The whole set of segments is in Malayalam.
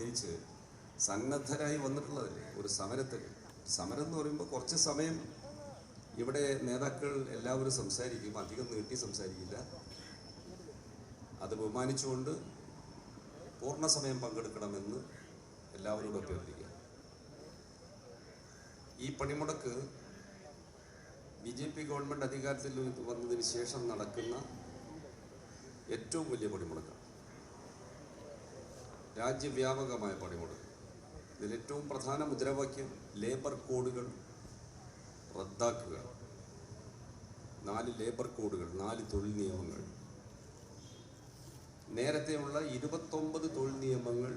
പ്രത്യേകിച്ച് സന്നദ്ധരായി വന്നിട്ടുള്ളതല്ലേ? ഒരു സമരത്തിൽ. സമരം എന്ന് പറയുമ്പോൾ കുറച്ച് സമയം ഇവിടെ നേതാക്കൾ എല്ലാവരും സംസാരിക്കും. അധികം നീട്ടി സംസാരിക്കില്ല. അത് ബഹുമാനിച്ചുകൊണ്ട് പൂർണ സമയം പങ്കെടുക്കണമെന്ന് എല്ലാവരോടും അഭ്യർത്ഥിക്കുക ഈ പണിമുടക്ക് ബി ജെ പി ഗവൺമെന്റ് അധികാരത്തിൽ വന്നതിന് ശേഷം നടക്കുന്ന ഏറ്റവും വലിയ പണിമുടക്കാണ്. രാജ്യവ്യാപകമായ പണിമുടക്ക്. ഇതിൽ ഏറ്റവും പ്രധാന മുദ്രാവാക്യം ലേബർ കോഡുകൾ റദ്ദാക്കുക. നാല് ലേബർ കോഡുകൾ നാല് തൊഴിൽ നിയമങ്ങൾ. നേരത്തെയുള്ള ഇരുപത്തൊമ്പത് തൊഴിൽ നിയമങ്ങൾ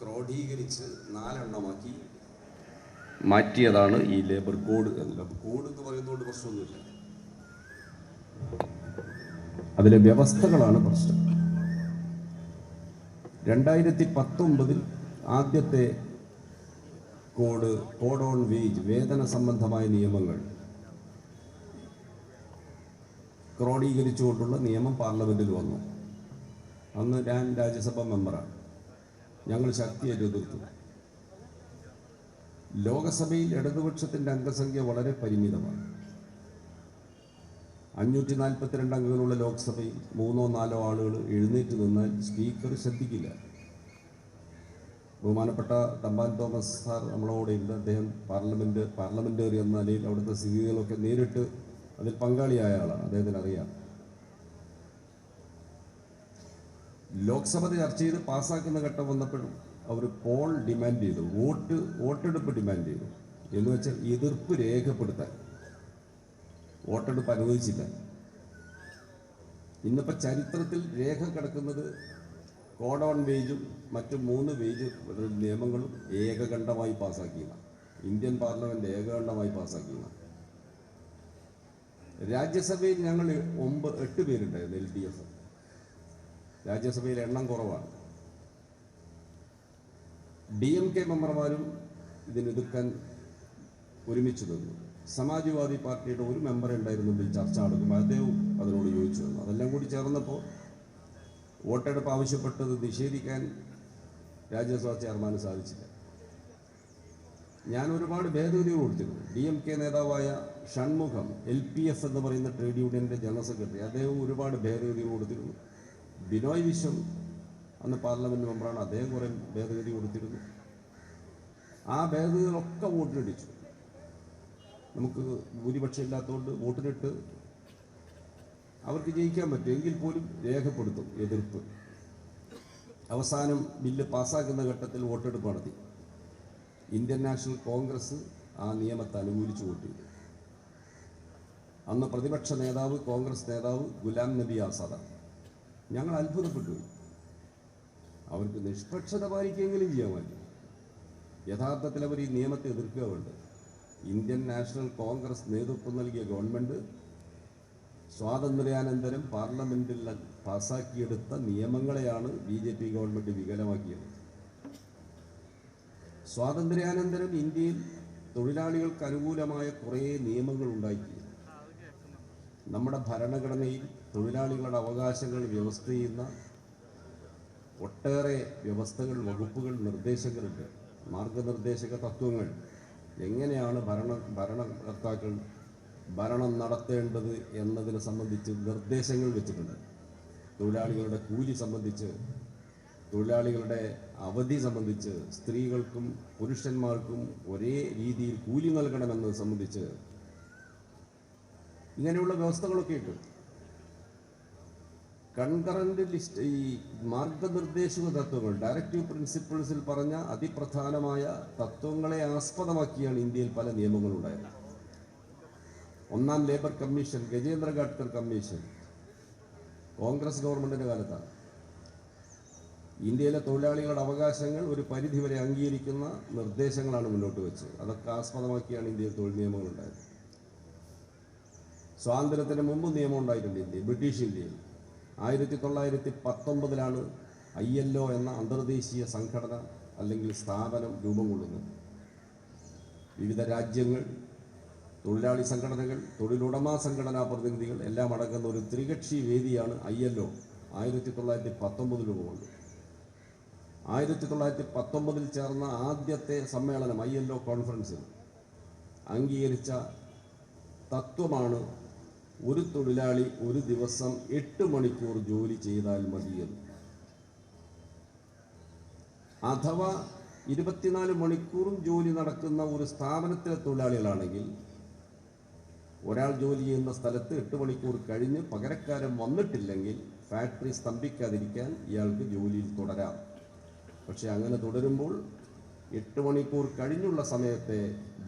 ക്രോഡീകരിച്ച് നാലെണ്ണമാക്കി മാറ്റിയതാണ് ഈ ലേബർ കോഡ് കോഡ് എന്ന് പറയുന്നതുകൊണ്ട് പ്രശ്നമൊന്നുമില്ല. അതിലെ വ്യവസ്ഥകളാണ് പ്രശ്നം. രണ്ടായിരത്തി പത്തൊമ്പതിൽ ആദ്യത്തെ കോഡ് കോഡ് ഓൺ വേജ് വേതന സംബന്ധമായ നിയമങ്ങൾ ക്രോഡീകരിച്ചുകൊണ്ടുള്ള നിയമം പാർലമെന്റിൽ വന്നു. അന്ന് ഞാൻ രാജ്യസഭാ മെമ്പറാണ്. ഞങ്ങൾ ശക്തിയായിട്ട് എതിർത്തു. ലോകസഭയിൽ ഇടതുപക്ഷത്തിന്റെ അംഗസംഖ്യ വളരെ പരിമിതമാണ്. അഞ്ഞൂറ്റി നാൽപ്പത്തിരണ്ട് അംഗങ്ങളുള്ള ലോക്സഭയിൽ മൂന്നോ നാലോ ആളുകൾ എഴുന്നേറ്റ് നിന്നാൽ സ്പീക്കർ ശ്രദ്ധിക്കില്ല. ബഹുമാനപ്പെട്ട തമ്പാൻ തോമസ് സാർ നമ്മളോട് ഉണ്ട് അദ്ദേഹം പാർലമെന്റ് പാർലമെന്റേറി എന്ന നിലയിൽ അവിടുത്തെ സ്ഥിതികളൊക്കെ നേരിട്ട് അതിൽ പങ്കാളിയായ ആളാണ്. അദ്ദേഹത്തിന് അറിയാം. ലോക്സഭ ചർച്ച ചെയ്ത് പാസ്സാക്കുന്ന ഘട്ടം വന്നപ്പോഴും അവർ പോൾ ഡിമാൻഡ് ചെയ്തു. വോട്ട് വോട്ടെടുപ്പ് ഡിമാൻഡ് ചെയ്തു. എന്ന് വെച്ചാൽ എതിർപ്പ് രേഖപ്പെടുത്താൻ. വോട്ടെടുപ്പ് അനുവദിച്ചില്ല. ഇന്നിപ്പോൾ ചരിത്രത്തിൽ രേഖ കിടക്കുന്നത് കോഡ് ഓൺ വേജും മറ്റു മൂന്ന് വേജ് നിയമങ്ങളും ഏകകണ്ഠമായി പാസ്സാക്കിയതാണ് ഇന്ത്യൻ പാർലമെന്റ് ഏകകണ്ഠമായി പാസ്സാക്കിയതാണ് രാജ്യസഭയിൽ ഞങ്ങൾ ഒമ്പത് എട്ട് പേരുണ്ടായിരുന്നു എൽ ഡി എഫ്. രാജ്യസഭയിൽ എണ്ണം കുറവാണ്. ഡി എം കെ മെമ്പർമാരും ഇതിനൊതുക്കാൻ ഒരുമിച്ച് നിന്നു. സമാജ്വാദി പാർട്ടിയുടെ ഒരു മെമ്പർ ഉണ്ടായിരുന്നു ചർച്ച നടക്കും അദ്ദേഹവും അതിനോട് യോജിച്ചു വന്നു അതെല്ലാം കൂടി ചേർന്നപ്പോൾ വോട്ടെടുപ്പ് ആവശ്യപ്പെട്ടത് നിഷേധിക്കാൻ രാജ്യസഭാ ചെയർമാന് സാധിച്ചില്ല. ഞാൻ ഒരുപാട് ഭേദഗതികൾ കൊടുത്തിരുന്നു. ഡി എം കെ നേതാവായ ഷൺമുഖം എൽ പി എഫ് എന്ന് പറയുന്ന ട്രേഡ് യൂണിയന്റെ ജനറൽ സെക്രട്ടറി അദ്ദേഹം ഒരുപാട് ഭേദഗതികൾ കൊടുത്തിരുന്നു. ബിനോയ് വിശ്വം അന്ന് പാർലമെന്റ് മെമ്പറാണ് അദ്ദേഹം കുറേ ഭേദഗതി കൊടുത്തിരുന്നു. ആ ഭേദഗതികളൊക്കെ വോട്ടിനടിച്ചു നമുക്ക് ഭൂരിപക്ഷം ഇല്ലാത്തതുകൊണ്ട് വോട്ടിനിട്ട് അവർക്ക് ജയിക്കാൻ പറ്റും. എങ്കിൽ പോലും രേഖപ്പെടുത്തും എതിർപ്പ്. അവസാനം ബില്ല് പാസ്സാക്കുന്ന ഘട്ടത്തിൽ വോട്ടെടുപ്പ് നടത്തി. ഇന്ത്യൻ നാഷണൽ കോൺഗ്രസ് ആ നിയമത്തെ അനുകൂലിച്ച് വോട്ട് ചെയ്തു. അന്ന് പ്രതിപക്ഷ നേതാവ് കോൺഗ്രസ് നേതാവ് ഗുലാം നബി ആസാദാണ് ഞങ്ങൾ അത്ഭുതപ്പെട്ടു. അവർക്ക് നിഷ്പക്ഷത പാലിക്കുകയെങ്കിലും ചെയ്യാൻ പറ്റും. യഥാർത്ഥത്തിൽ അവർ ഈ നിയമത്തെ എതിർക്കുക വേണ്ടത്. ഇന്ത്യൻ നാഷണൽ കോൺഗ്രസ് നേതൃത്വം നൽകിയ ഗവൺമെന്റ് സ്വാതന്ത്ര്യാനന്തരം പാർലമെന്റിൽ പാസാക്കിയെടുത്ത നിയമങ്ങളെയാണ് ബി ജെ പി ഗവൺമെന്റ് വികലമാക്കിയത്. സ്വാതന്ത്ര്യാനന്തരം ഇന്ത്യയിൽ തൊഴിലാളികൾക്ക് അനുകൂലമായ കുറേ നിയമങ്ങൾ ഉണ്ടാക്കി. നമ്മുടെ ഭരണഘടനയിൽ തൊഴിലാളികളുടെ അവകാശങ്ങൾ വ്യവസ്ഥ ചെയ്യുന്ന ഒട്ടേറെ വ്യവസ്ഥകൾ വകുപ്പുകൾ നിർദ്ദേശങ്ങളുണ്ട് മാർഗനിർദ്ദേശക തത്വങ്ങൾ. എങ്ങനെയാണ് ഭരണ ഭരണകർത്താക്കൾ ഭരണം നടത്തേണ്ടത് എന്നതിനെ സംബന്ധിച്ച് നിർദ്ദേശങ്ങൾ വെച്ചിട്ടുണ്ട്. തൊഴിലാളികളുടെ കൂലി സംബന്ധിച്ച് തൊഴിലാളികളുടെ അവധി സംബന്ധിച്ച് സ്ത്രീകൾക്കും പുരുഷന്മാർക്കും ഒരേ രീതിയിൽ കൂലി നൽകണമെന്നത് സംബന്ധിച്ച് ഇങ്ങനെയുള്ള വ്യവസ്ഥകളൊക്കെ ഉണ്ട് കൺകറന്റ് ലിസ്റ്റ് ഈ മാർഗനിർദ്ദേശക തത്വങ്ങൾ ഡയറക്റ്റീവ് പ്രിൻസിപ്പിൾസിൽ പറഞ്ഞ അതിപ്രധാനമായ തത്വങ്ങളെ ആസ്പദമാക്കിയാണ് ഇന്ത്യയിൽ പല നിയമങ്ങളും ഉണ്ടായത്. ഒന്നാം labour commission Gajendra Gadkar commission Congress ഗവൺമെന്റിന്റെ കാലത്താണ്. ഇന്ത്യയിലെ തൊഴിലാളികളുടെ അവകാശങ്ങൾ ഒരു പരിധിവരെ അംഗീകരിക്കുന്ന നിർദ്ദേശങ്ങളാണ് മുന്നോട്ട് വെച്ചത്. അതൊക്കെ ആസ്പദമാക്കിയാണ് ഇന്ത്യയിൽ തൊഴിൽ നിയമങ്ങൾ ഉണ്ടായത്. സ്വാതന്ത്ര്യത്തിന് മുമ്പ് നിയമം ഉണ്ടായിട്ടുണ്ട് ഇന്ത്യ ബ്രിട്ടീഷ് ഇന്ത്യയിൽ. ആയിരത്തി തൊള്ളായിരത്തി പത്തൊമ്പതിലാണ് ഐ എൽ ഒ എന്ന അന്തർദേശീയ സംഘടന അല്ലെങ്കിൽ സ്ഥാപനം രൂപം കൊള്ളുന്നത്. വിവിധ രാജ്യങ്ങൾ തൊഴിലാളി സംഘടനകൾ തൊഴിലുടമ സംഘടനാ പ്രതിനിധികൾ എല്ലാം അടങ്ങുന്ന ഒരു ത്രികക്ഷി വേദിയാണ് ഐ എൽ ഒ ആയിരത്തി തൊള്ളായിരത്തി പത്തൊമ്പത് രൂപ കൊണ്ട്. ആയിരത്തി തൊള്ളായിരത്തി പത്തൊമ്പതിൽ ചേർന്ന ആദ്യത്തെ സമ്മേളനം ഐ എൽ ഒ കോൺഫറൻസിൽ അംഗീകരിച്ച തത്വമാണ് ഒരു തൊഴിലാളി ഒരു ദിവസം എട്ട് മണിക്കൂർ ജോലി ചെയ്താൽ മതിയെന്ന്. അഥവാ ഇരുപത്തിനാല് മണിക്കൂറും ജോലി നടക്കുന്ന ഒരു സ്ഥാപനത്തിലെ തൊഴിലാളികളാണെങ്കിൽ ഒരാൾ ജോലി ചെയ്യുന്ന സ്ഥലത്ത് എട്ട് മണിക്കൂർ കഴിഞ്ഞ് പകരക്കാരൻ വന്നിട്ടില്ലെങ്കിൽ ഫാക്ടറി സ്തംഭിക്കാതിരിക്കാൻ ഇയാൾക്ക് ജോലിയിൽ തുടരാം. പക്ഷെ അങ്ങനെ തുടരുമ്പോൾ എട്ട് മണിക്കൂർ കഴിഞ്ഞുള്ള സമയത്തെ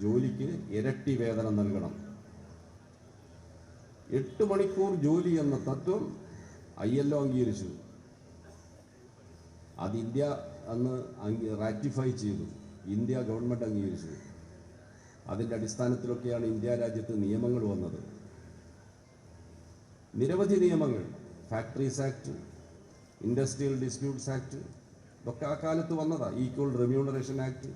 ജോലിക്ക് ഇരട്ടി വേതനം നൽകണം. എട്ട് മണിക്കൂർ ജോലി എന്ന തത്വം ഐ അംഗീകരിച്ചു അത് ഇന്ത്യ അന്ന് റാറ്റിഫൈ ചെയ്തു. ഇന്ത്യ ഗവൺമെന്റ് അംഗീകരിച്ചു അതിന്റെ അടിസ്ഥാനത്തിലൊക്കെയാണ് ഇന്ത്യ രാജ്യത്ത് നിയമങ്ങൾ വന്നത്. നിരവധി നിയമങ്ങൾ factories act industrial disputes act ഇതൊക്കെ ആ കാലത്ത് വന്നതാണ് ഈക്വൽ റെമ്യൂണറേഷൻ ആക്ട്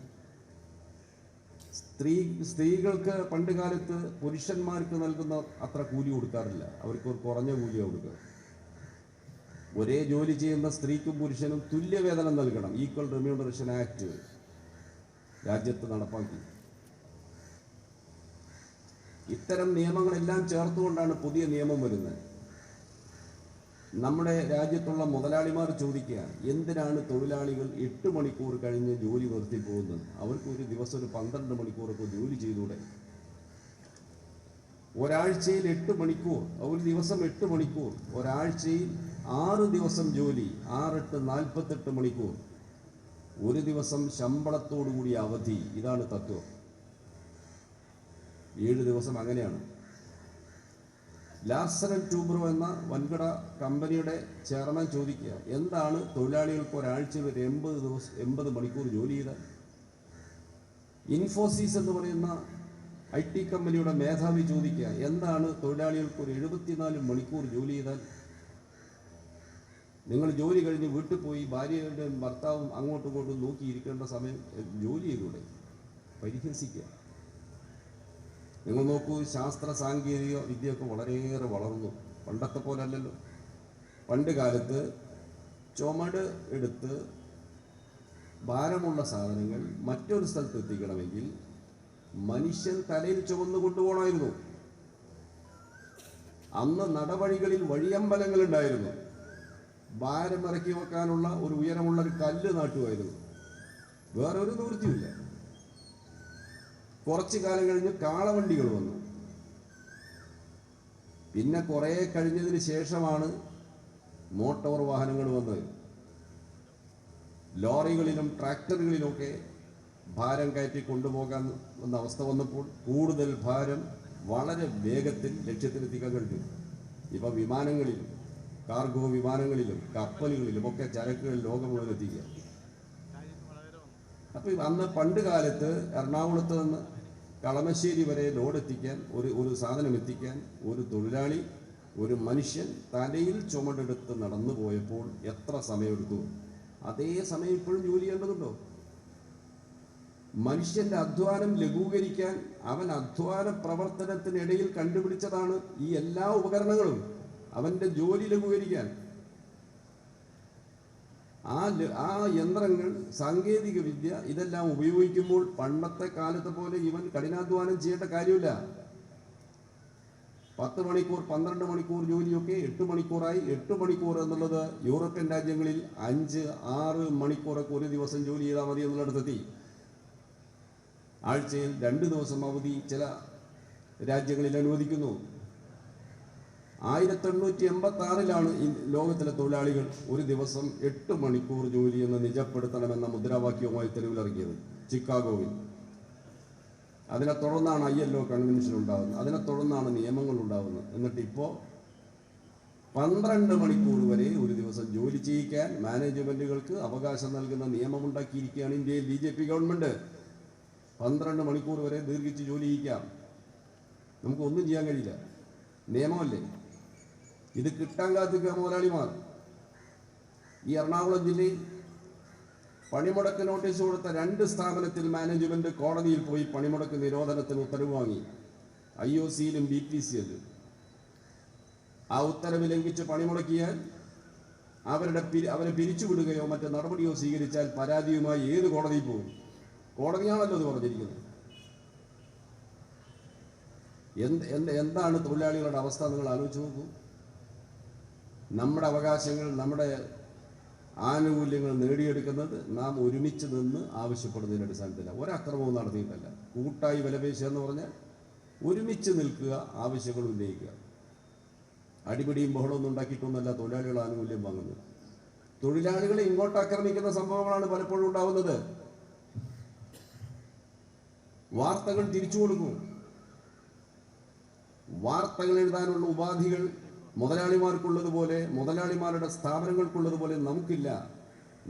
സ്ത്രീ സ്ത്രീകൾക്ക് പണ്ട് കാലത്ത് പുരുഷന്മാർക്ക് നൽകുന്ന അത്ര കൂലി കൊടുക്കാറില്ല. അവർക്ക് ഒരു കുറഞ്ഞ കൂലിയാണ് കൊടുക്കുക. ഒരേ ജോലി ചെയ്യുന്ന സ്ത്രീക്കും പുരുഷനും തുല്യവേതനം നൽകണം. ഈക്വൽ റെമ്യൂണറേഷൻ ആക്ട് രാജ്യത്ത് നടപ്പാക്കി. ഇത്തരം നിയമങ്ങളെല്ലാം ചേർത്തുകൊണ്ടാണ് പുതിയ നിയമം വരുന്നത്. നമ്മുടെ രാജ്യത്തുള്ള മുതലാളിമാർ ചോദിക്കുക എന്തിനാണ് തൊഴിലാളികൾ എട്ട് മണിക്കൂർ കഴിഞ്ഞ് ജോലി നിർത്തി പോകുന്നത്? അവർക്ക് ഒരു ദിവസം ഒരു പന്ത്രണ്ട് മണിക്കൂറൊക്കെ ജോലി ചെയ്തൂടെ ഒരാഴ്ചയിൽ എട്ട് മണിക്കൂർ ഒരു ദിവസം എട്ട് മണിക്കൂർ ഒരാഴ്ചയിൽ ആറ് ദിവസം ജോലി ആറെട്ട് നാൽപ്പത്തെട്ട് മണിക്കൂർ. ഒരു ദിവസം ശമ്പളത്തോടു കൂടി അവധി ഇതാണ് തത്വം. ഏഴ് ദിവസം അങ്ങനെയാണ്. ആൻഡ് ട്യൂബ്രോ എന്ന വൻകിട കമ്പനിയുടെ ചെയർമാൻ ചോദിക്കുക എന്താണ് തൊഴിലാളികൾക്ക് ഒരാഴ്ചയിൽ ഒരു എൺപത് ദിവസം എൺപത് മണിക്കൂർ ജോലി ചെയ്ത ഇൻഫോസിസ് എന്ന് പറയുന്ന ഐ ടി കമ്പനിയുടെ മേധാവി ചോദിക്കുക എന്താണ് തൊഴിലാളികൾക്ക് ഒരു എഴുപത്തിനാല് മണിക്കൂർ ജോലി ചെയ്താൽ? നിങ്ങൾ ജോലി കഴിഞ്ഞ് വീട്ടിൽ പോയി ഭാര്യയുടെയും ഭർത്താവും അങ്ങോട്ടും ഇങ്ങോട്ടും നോക്കിയിരിക്കേണ്ട സമയം ജോലി ചെയ്തൂടെ? പരിഹസിക്കുക. നിങ്ങൾ നോക്കൂ ശാസ്ത്ര സാങ്കേതിക വിദ്യയൊക്കെ വളരെയേറെ വളർന്നു. പണ്ടത്തെ പോലെ അല്ലല്ലോ പണ്ട് കാലത്ത് ചുമട് എടുത്ത് ഭാരമുള്ള സാധനങ്ങൾ മറ്റൊരു സ്ഥലത്ത് എത്തിക്കണമെങ്കിൽ മനുഷ്യൻ തലയിൽ ചുമന്ന് കൊണ്ടുപോകണമായിരുന്നു. അന്ന് നടവഴികളിൽ വഴിയമ്പലങ്ങൾ ഉണ്ടായിരുന്നു. ഭാരം ഇറക്കി വെക്കാനുള്ള ഒരു ഉയരമുള്ള ഒരു കല്ല് നാട്ടുമായിരുന്നു. വേറെ ഒരു കുറച്ചു കാലം കഴിഞ്ഞ് കാളവണ്ടികൾ വന്നു. പിന്നെ കുറേ കഴിഞ്ഞതിന് ശേഷമാണ് മോട്ടോർ വാഹനങ്ങൾ വന്നത്. ലോറികളിലും ട്രാക്ടറുകളിലുമൊക്കെ ഭാരം കയറ്റി കൊണ്ടുപോകാൻ വന്ന അവസ്ഥ വന്നപ്പോൾ കൂടുതൽ ഭാരം വളരെ വേഗത്തിൽ ലക്ഷ്യത്തിലെത്തിക്കാൻ കഴിഞ്ഞു ഇപ്പം വിമാനങ്ങളിലും കാർഗോ വിമാനങ്ങളിലും കപ്പലുകളിലും ഒക്കെ ചരക്കുകൾ ലോകം മുഴുവൻ എത്തിക്കുക. അപ്പം അന്ന് പണ്ട് കാലത്ത് എറണാകുളത്ത് നിന്ന് കളമശ്ശേരി വരെ ലോഡ് എത്തിക്കാൻ ഒരു ഒരു സാധനം എത്തിക്കാൻ ഒരു തൊഴിലാളി ഒരു മനുഷ്യൻ തലയിൽ ചുമടെടുത്ത് നടന്നു പോയപ്പോൾ എത്ര സമയമെടുത്തു? അതേ സമയം ഇപ്പോഴും ജോലി ചെയ്യേണ്ടതുണ്ടോ? മനുഷ്യന്റെ അധ്വാനം ലഘൂകരിക്കാൻ അവൻ അധ്വാന പ്രവർത്തനത്തിനിടയിൽ കണ്ടുപിടിച്ചതാണ് ഈ എല്ലാ ഉപകരണങ്ങളും. അവന്റെ ജോലി ലഘൂകരിക്കാൻ. ആ ആ യന്ത്രങ്ങൾ സാങ്കേതിക വിദ്യ ഇതെല്ലാം ഉപയോഗിക്കുമ്പോൾ പണ്ടത്തെ കാലത്തെ പോലെ ഇവൻ കഠിനാധ്വാനം ചെയ്യേണ്ട കാര്യമില്ല. പത്ത് മണിക്കൂർ പന്ത്രണ്ട് മണിക്കൂർ ജോലിയൊക്കെ എട്ട് മണിക്കൂറായി. എട്ട് മണിക്കൂർ എന്നുള്ളത് യൂറോപ്യൻ രാജ്യങ്ങളിൽ അഞ്ച് ആറ് മണിക്കൂറൊക്കെ ഒരു ദിവസം ജോലി ചെയ്താൽ മതി എന്നുള്ളിടത്തെത്തി. ആഴ്ചയിൽ രണ്ട് ദിവസം അവധി ചില രാജ്യങ്ങളിൽ അനുവദിക്കുന്നു. ആയിരത്തി എണ്ണൂറ്റി എൺപത്തി ആറിലാണ് ലോകത്തിലെ തൊഴിലാളികൾ ഒരു ദിവസം എട്ട് മണിക്കൂർ ജോലി എന്ന് നിജപ്പെടുത്തണമെന്ന മുദ്രാവാക്യവുമായി തെരുവിലിറങ്ങിയത് ചിക്കാഗോയിൽ. അതിനെ തുടർന്നാണ് ഐ എൽ ഒ കൺവെൻഷൻ ഉണ്ടാകുന്നത് അതിനെ തുടർന്നാണ് നിയമങ്ങൾ ഉണ്ടാകുന്നത് എന്നിട്ട് ഇപ്പോൾ പന്ത്രണ്ട് മണിക്കൂർ വരെ ഒരു ദിവസം ജോലി ചെയ്യിക്കാൻ മാനേജ്മെന്റുകൾക്ക് അവകാശം നൽകുന്ന നിയമമുണ്ടാക്കിയിരിക്കുകയാണ് ഇന്ത്യയിൽ ബി ജെ പി ഗവൺമെന്റ്. പന്ത്രണ്ട് മണിക്കൂർ വരെ ദീർഘിച്ച് ജോലി ചെയ്യിക്കാം. നമുക്കൊന്നും ചെയ്യാൻ കഴിയില്ല. നിയമമല്ലേ? ഇത് കിട്ടാൻ കാത്തിക്കുക മുതലാളിമാർ. ഈ എറണാകുളം ജില്ലയിൽ പണിമുടക്ക് നോട്ടീസ് കൊടുത്ത രണ്ട് സ്ഥാപനത്തിൽ മാനേജ്മെന്റ് കോടതിയിൽ പോയി പണിമുടക്ക് നിരോധനത്തിന് ഉത്തരവ് വാങ്ങി. ഐ ഒ സിയിലും ബി പി സിയിലും. ആ ഉത്തരവ് ലംഘിച്ച് പണിമുടക്കിയാൽ അവരുടെ അവരെ പിരിച്ചുവിടുകയോ മറ്റു നടപടിയോ സ്വീകരിച്ചാൽ പരാതിയുമായി ഏത് കോടതിയിൽ പോകും? കോടതിയാണല്ലോ ഇത് പറഞ്ഞിരിക്കുന്നത്. എന്ത് എന്താണ് തൊഴിലാളികളുടെ അവസ്ഥ? നിങ്ങൾ ആലോചിച്ച് നോക്കൂ. നമ്മുടെ അവകാശങ്ങൾ നമ്മുടെ ആനുകൂല്യങ്ങൾ നേടിയെടുക്കുന്നത് നാം ഒരുമിച്ച് നിന്ന് ആവശ്യപ്പെടുന്നതിന്റെ അടിസ്ഥാനത്തിലാണ് ഒരക്രമവും നടത്തിയിട്ടല്ല. കൂട്ടായി വിലപേശുക എന്ന് പറഞ്ഞാൽ ഒരുമിച്ച് നിൽക്കുക ആവശ്യങ്ങൾ ഉന്നയിക്കുക. അടിപിടിയും ബഹളമൊന്നും ഉണ്ടാക്കിയിട്ടൊന്നുമല്ല തൊഴിലാളികൾ ആനുകൂല്യം വാങ്ങുന്നത്. തൊഴിലാളികളെ ഇങ്ങോട്ട് ആക്രമിക്കുന്ന സംഭവങ്ങളാണ് പലപ്പോഴും ഉണ്ടാവുന്നത്. വാർത്തകൾ തിരിച്ചു കൊടുക്കും. വാർത്തകൾ എഴുതാനുള്ള ഉപാധികൾ മുതലാളിമാർക്കുള്ളതുപോലെ മുതലാളിമാരുടെ സ്ഥാപനങ്ങൾക്കുള്ളതുപോലെ നമുക്കില്ല.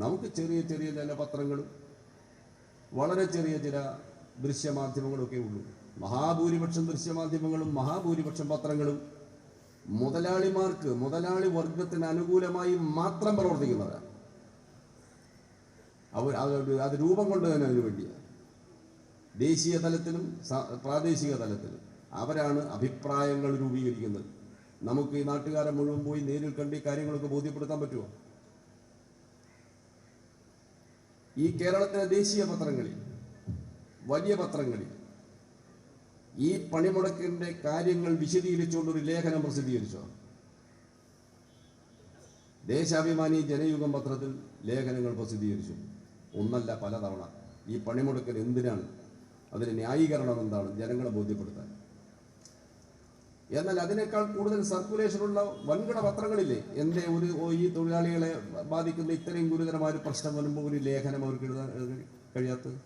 നമുക്ക് ചെറിയ ചെറിയ പത്രങ്ങളും വളരെ ചെറിയ ചില ദൃശ്യമാധ്യമങ്ങളൊക്കെ ഉള്ളൂ. മഹാഭൂരിപക്ഷം ദൃശ്യമാധ്യമങ്ങളും മഹാഭൂരിപക്ഷം പത്രങ്ങളും മുതലാളിമാർക്ക് മുതലാളി വർഗത്തിന് അനുകൂലമായി മാത്രം പ്രവർത്തിക്കുന്നവരാണ് അവർ അത് രൂപം കൊണ്ട് തന്നെ അതിനു വേണ്ടിയാണ് ദേശീയ തലത്തിലും പ്രാദേശിക തലത്തിലും അവരാണ് അഭിപ്രായങ്ങൾ രൂപീകരിക്കുന്നത്. നമുക്ക് ഈ നാട്ടുകാരെ മുഴുവൻ പോയി നേരിൽ കണ്ട് ഈ കാര്യങ്ങളൊക്കെ ബോധ്യപ്പെടുത്താൻ പറ്റുമോ? ഈ കേരളത്തിലെ ദേശീയ പത്രങ്ങളിൽ വലിയ പത്രങ്ങളിൽ ഈ പണിമുടക്കിന്റെ കാര്യങ്ങൾ വിശദീകരിച്ചുകൊണ്ടൊരു ലേഖനം പ്രസിദ്ധീകരിച്ചോ? ദേശാഭിമാനി ജനയുഗം പത്രത്തിൽ ലേഖനങ്ങൾ പ്രസിദ്ധീകരിച്ചു. ഒന്നല്ല പലതവണ. ഈ പണിമുടക്കൽ എന്തിനാണ്? അതിന് ന്യായീകരണം എന്താണ്? ജനങ്ങളെ ബോധ്യപ്പെടുത്താൻ. എന്നാൽ അതിനേക്കാൾ കൂടുതൽ സർക്കുലേഷൻ ഉള്ള വൻകിട പത്രങ്ങളില്ലേ? എന്റെ ഒരു ഈ തൊഴിലാളികളെ ബാധിക്കുന്ന ഇത്രയും ഗുരുതരമായ ഒരു പ്രശ്നം വരുമ്പോൾ ഒരു ലേഖനം അവർക്ക് എഴുതാൻ കഴിയാത്തത്?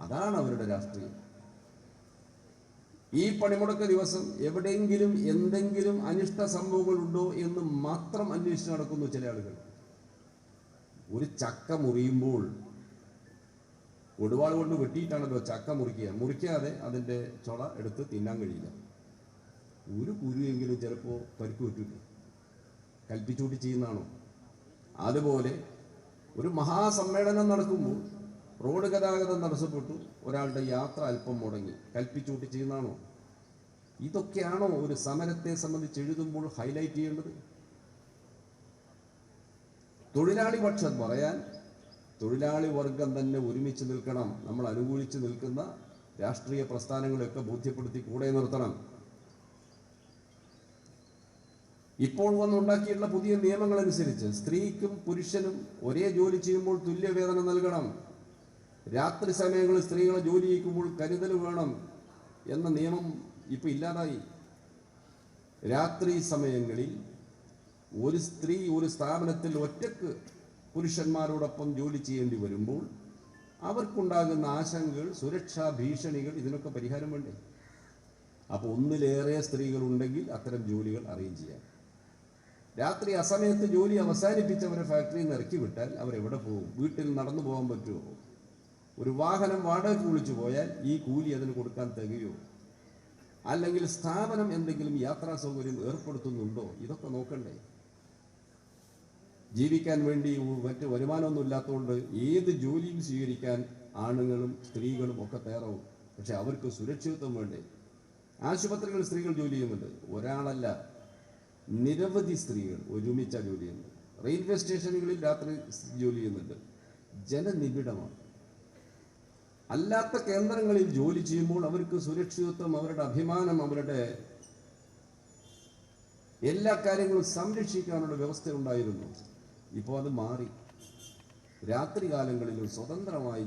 അതാണ് അവരുടെ രാഷ്ട്രീയം. ഈ പണിമുടക്ക ദിവസം എവിടെയെങ്കിലും എന്തെങ്കിലും അനിഷ്ട സംഭവങ്ങൾ ഉണ്ടോ എന്ന് മാത്രം അന്വേഷിച്ച് നടക്കുന്നു ചില ആളുകൾ. ഒരു ചക്ക മുറിയുമ്പോൾ കൊടുവാൾ കൊണ്ട് വെട്ടിയിട്ടാണല്ലോ ചക്ക മുറിക്കുക. മുറിക്കാതെ അതിന്റെ ചുള എടുത്ത് തിന്നാൻ കഴിയില്ല. ഒരു കുരുവെങ്കിലും ചിലപ്പോൾ പരിക്ക് പറ്റില്ല കൽപ്പിച്ചുകൂട്ടി ചെയ്യുന്നതാണോ? അതുപോലെ ഒരു മഹാസമ്മേളനം നടക്കുമ്പോൾ റോഡ് ഗതാഗതം തടസ്സപ്പെട്ടു ഒരാളുടെ യാത്ര അല്പം മുടങ്ങി. കൽപ്പിച്ചുകൂട്ടി ചെയ്യുന്നതാണോ? ഇതൊക്കെയാണോ ഒരു സമരത്തെ സംബന്ധിച്ച് എഴുതുമ്പോൾ ഹൈലൈറ്റ് ചെയ്യേണ്ടത്? തൊഴിലാളി പക്ഷം പറയാൻ തൊഴിലാളി വർഗം തന്നെ ഒരുമിച്ച് നിൽക്കണം. നമ്മൾ അനുകൂലിച്ച് നിൽക്കുന്ന രാഷ്ട്രീയ പ്രസ്ഥാനങ്ങളെയൊക്കെ ബോധ്യപ്പെടുത്തി കൂടെ നിർത്തണം. ഇപ്പോൾ വന്നുണ്ടാക്കിയിട്ടുള്ള പുതിയ നിയമങ്ങൾ അനുസരിച്ച് സ്ത്രീക്കും പുരുഷനും ഒരേ ജോലി ചെയ്യുമ്പോൾ തുല്യവേതനം നൽകണം. രാത്രി സമയങ്ങളിൽ സ്ത്രീകളെ ജോലി ചെയ്യിക്കുമ്പോൾ കരുതൽ വേണം എന്ന നിയമം ഇപ്പോൾ ഇല്ലാതായി. രാത്രി സമയങ്ങളിൽ ഒരു സ്ത്രീ ഒരു സ്ഥാപനത്തിൽ ഒറ്റയ്ക്ക് പുരുഷന്മാരോടൊപ്പം ജോലി ചെയ്യേണ്ടി വരുമ്പോൾ അവർക്കുണ്ടാകുന്ന ആശങ്കകൾ സുരക്ഷാ ഭീഷണികൾ ഇതിനൊക്കെ പരിഹാരം വേണ്ടേ? അപ്പോൾ ഒന്നിലേറെ സ്ത്രീകളുണ്ടെങ്കിൽ അത്തരം ജോലികൾ അറേഞ്ച് ചെയ്യാം. രാത്രി അസമയത്ത് ജോലി അവസാനിപ്പിച്ചവരെ ഫാക്ടറിയിൽ നിന്ന് ഇറക്കി വിട്ടാൽ അവരെവിടെ പോകും? വീട്ടിൽ നടന്നു പോകാൻ പറ്റുമോ? ഒരു വാഹനം വാടകയ്ക്ക് വിളിച്ചു പോയാൽ ഈ കൂലി അതിന് കൊടുക്കാൻ തികയോ? അല്ലെങ്കിൽ സ്ഥാപനം എന്തെങ്കിലും യാത്രാ സൗകര്യം ഏർപ്പെടുത്തുന്നുണ്ടോ? ഇതൊക്കെ നോക്കണ്ടേ. ജീവിക്കാൻ വേണ്ടി മറ്റ് വരുമാനമൊന്നും ഇല്ലാത്തതുകൊണ്ട് ഏത് ജോലിയും സ്വീകരിക്കാൻ ആണുങ്ങളും സ്ത്രീകളും ഒക്കെ തയ്യാറാവും. പക്ഷെ അവർക്ക് സുരക്ഷിതത്വം വേണ്ടേ? ആശുപത്രികളിൽ സ്ത്രീകൾ ജോലി ചെയ്യുന്നുണ്ട്. ഒരാളല്ല. നിരവധി സ്ത്രീകൾ ഒരുമിച്ചാണ് ജോലി ചെയ്യുന്നത്. റെയിൽവേ സ്റ്റേഷനുകളിൽ രാത്രി ജോലി ചെയ്യുന്നുണ്ട്. ജനനിബിഡമാണ്. അല്ലാത്ത കേന്ദ്രങ്ങളിൽ ജോലി ചെയ്യുമ്പോൾ അവർക്ക് സുരക്ഷിതത്വം അവരുടെ അഭിമാനം അവരുടെ എല്ലാ കാര്യങ്ങളും സംരക്ഷിക്കാനുള്ള വ്യവസ്ഥ ഉണ്ടായിരുന്നു. ഇപ്പോൾ അത് മാറി. രാത്രി കാലങ്ങളിലും സ്വതന്ത്രമായി